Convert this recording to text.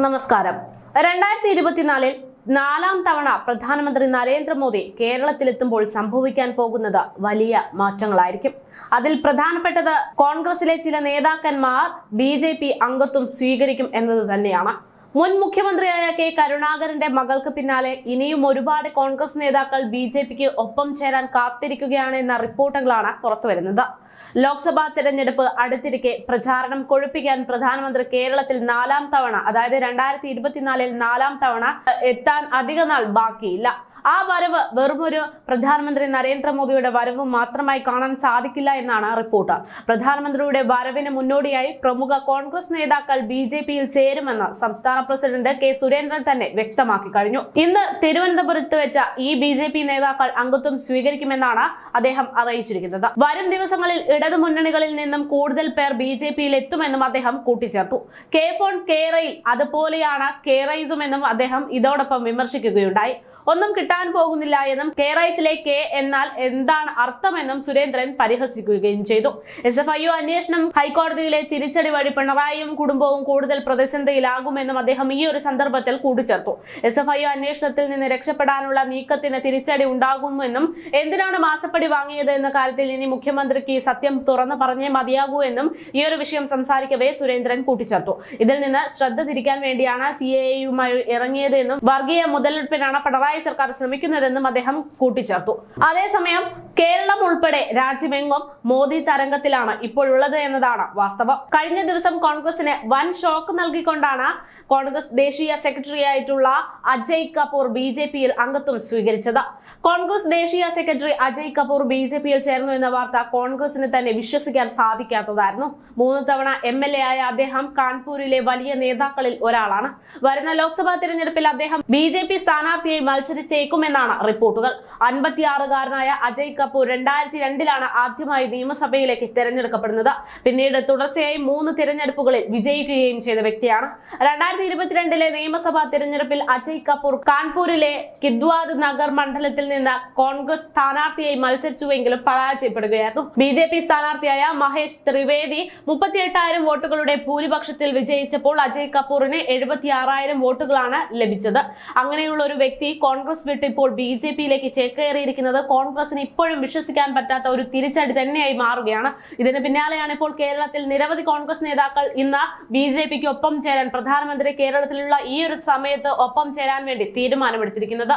നമസ്കാരം. രണ്ടായിരത്തി ഇരുപത്തിനാലിൽ നാലാം തവണ പ്രധാനമന്ത്രി നരേന്ദ്രമോദി കേരളത്തിലെത്തുമ്പോൾ സംഭവിക്കാൻ പോകുന്നത് വലിയ മാറ്റങ്ങളായിരിക്കും. അതിൽ പ്രധാനപ്പെട്ടത് കോൺഗ്രസിലെ ചില നേതാക്കന്മാർ ബി അംഗത്വം സ്വീകരിക്കും എന്നത് തന്നെയാണ്. മുൻ മുഖ്യമന്ത്രിയായ കെ കരുണാകരന്റെ മകൾക്ക് പിന്നാലെ ഇനിയും ഒരുപാട് കോൺഗ്രസ് നേതാക്കൾ ബി ജെ പിക്ക് ഒപ്പം ചേരാൻ കാത്തിരിക്കുകയാണ് എന്ന റിപ്പോർട്ടുകളാണ് പുറത്തുവരുന്നത്. ലോക്സഭാ തെരഞ്ഞെടുപ്പ് അടുത്തിരിക്കെ പ്രചാരണം കൊഴുപ്പിക്കാൻ പ്രധാനമന്ത്രി കേരളത്തിൽ നാലാം തവണ അതായത് രണ്ടായിരത്തി ഇരുപത്തിനാലിൽ നാലാം തവണ എത്താൻ അധിക നാൾ ബാക്കിയില്ല. ആ വരവ് വെറുമൊരു പ്രധാനമന്ത്രി നരേന്ദ്രമോദിയുടെ വരവ് മാത്രമായി കാണാൻ സാധിക്കില്ല എന്നാണ് റിപ്പോർട്ട്. പ്രധാനമന്ത്രിയുടെ വരവിന് മുന്നോടിയായി പ്രമുഖ കോൺഗ്രസ് നേതാക്കൾ ബി ജെ പിയിൽ ചേരുമെന്ന് സംസ്ഥാന പ്രസിഡന്റ് കെ സുരേന്ദ്രൻ തന്നെ വ്യക്തമാക്കി കഴിഞ്ഞു. ഇന്ന് തിരുവനന്തപുരത്ത് വെച്ച ഈ ബി ജെ പി നേതാക്കൾ അംഗത്വം സ്വീകരിക്കുമെന്നാണ് അദ്ദേഹം അറിയിച്ചിരിക്കുന്നത്. വരും ദിവസങ്ങളിൽ ഇടതു മുന്നണികളിൽ നിന്നും കൂടുതൽ പേർ ബി ജെ പിയിൽ എത്തുമെന്നും അദ്ദേഹം കൂട്ടിച്ചേർത്തു. കെ ഫോൺ കേരയിൽ അതുപോലെയാണ് കേറൈസുമെന്നും അദ്ദേഹം ഇതോടൊപ്പം വിമർശിക്കുകയുണ്ടായി. ഒന്നും കിട്ടാൻ പോകുന്നില്ല എന്നും കെ റൈസിലെ കെ എന്നാൽ എന്താണ് അർത്ഥമെന്നും സുരേന്ദ്രൻ പരിഹസിക്കുകയും ചെയ്തു. എസ് എഫ് ഐ അന്വേഷണം ഹൈക്കോടതിയിലെ തിരിച്ചടി വഴി പിണറായിയും കുടുംബവും കൂടുതൽ പ്രതിസന്ധിയിലാകുമെന്നും അദ്ദേഹം ഈ ഒരു സന്ദർഭത്തിൽ കൂട്ടിച്ചേർത്തു. എസ് എഫ് ഐ അന്വേഷണത്തിൽ നിന്ന് രക്ഷപ്പെടാനുള്ള നീക്കത്തിന് തിരിച്ചടി ഉണ്ടാകുമെന്നും എന്തിനാണ് മാസപ്പടി വാങ്ങിയത് എന്ന കാര്യത്തിൽ ഇനി മുഖ്യമന്ത്രിക്ക് സത്യം തുറന്നു പറഞ്ഞേ മതിയാകൂ എന്നും ഈ ഒരു വിഷയം സംസാരിക്കവേ സുരേന്ദ്രൻ കൂട്ടിച്ചേർത്തു. ഇതിൽ നിന്ന് ശ്രദ്ധ തിരിക്കാൻ വേണ്ടിയാണ് സി എ യുമായി ഇറങ്ങിയത് എന്നും വർഗീയ മുതലെടുപ്പിനാണ് പിണറായി സർക്കാർ ശ്രമിക്കുന്നതെന്നും അദ്ദേഹം കൂട്ടിച്ചേർത്തു. അതേസമയം കേരളം ഉൾപ്പെടെ രാജ്യമെങ്ങും മോദി തരംഗത്തിലാണ് ഇപ്പോഴുള്ളത് എന്നതാണ് വാസ്തവം. കഴിഞ്ഞ ദിവസം കോൺഗ്രസിന് വൻ ഷോക്ക് നൽകിക്കൊണ്ടാണ് കോൺഗ്രസ് ദേശീയ സെക്രട്ടറി ആയിട്ടുള്ള അജയ് കപൂർ ബി ജെ പിയിൽ അംഗത്വം സ്വീകരിച്ചത്. കോൺഗ്രസ് ദേശീയ secretary Ajay Kapoor B J പിയിൽ ചേർന്നു എന്ന വാർത്ത കോൺഗ്രസിന് തന്നെ വിശ്വസിക്കാൻ സാധിക്കാത്തതായിരുന്നു. മൂന്ന് തവണ എം എൽ എ ആയ അദ്ദേഹം കാൺപൂരിലെ വലിയ നേതാക്കളിൽ ഒരാളാണ്. വരുന്ന ലോക്സഭാ തിരഞ്ഞെടുപ്പിൽ അദ്ദേഹം ബി ജെ പി സ്ഥാനാർത്ഥിയായി മത്സരിച്ചേക്കുമെന്നാണ് റിപ്പോർട്ടുകൾ. അൻപത്തിയാറുകാരനായ അജയ് കപൂർ രണ്ടായിരത്തി രണ്ടിലാണ് ആദ്യമായി നിയമസഭയിലേക്ക് തെരഞ്ഞെടുക്കപ്പെടുന്നത്. പിന്നീട് തുടർച്ചയായി മൂന്ന് തിരഞ്ഞെടുപ്പുകളിൽ വിജയിക്കുകയും ചെയ്ത വ്യക്തിയാണ്. രണ്ടായിരത്തി ഇരുപത്തിരണ്ടിലെ നിയമസഭാ തിരഞ്ഞെടുപ്പിൽ അജയ് കപൂർ കാൺപൂരിലെ കിദ്വാദ് നഗർ മണ്ഡലത്തിൽ നിന്ന് കോൺഗ്രസ് സ്ഥാനാർത്ഥിയായി മത്സരിച്ചുവെങ്കിലും പരാജയപ്പെടുകയായിരുന്നു. ബി ജെ പി സ്ഥാനാർത്ഥിയായ മഹേഷ് ത്രിവേദി മുപ്പത്തിയെട്ടായിരം വോട്ടുകളുടെ ഭൂരിപക്ഷത്തിൽ വിജയിച്ചപ്പോൾ അജയ് കപൂറിന് എഴുപത്തിയാറായിരം വോട്ടുകളാണ് ലഭിച്ചത്. അങ്ങനെയുള്ള ഒരു വ്യക്തി കോൺഗ്രസ് വിട്ട് ഇപ്പോൾ ബി ജെ പിയിലേക്ക് ചേക്കേറിയിരിക്കുന്നത് കോൺഗ്രസിന് ഇപ്പോഴും വിശ്വസിക്കാൻ പറ്റാത്ത ഒരു തിരിച്ചടി തന്നെയായി മാറുകയാണ്. ഇതിന് പിന്നാലെയാണ് ഇപ്പോൾ കേരളത്തിൽ നിരവധി കോൺഗ്രസ് നേതാക്കൾ ഇന്ന് ബി ജെ പിക്ക് ഒപ്പം ചേരാൻ പ്രധാനമന്ത്രി കേരളത്തിലുള്ള ഈ ഒരു സമയത്ത് ഒപ്പം ചേരാൻ വേണ്ടി തീരുമാനമെടുത്തിരിക്കുന്നത്.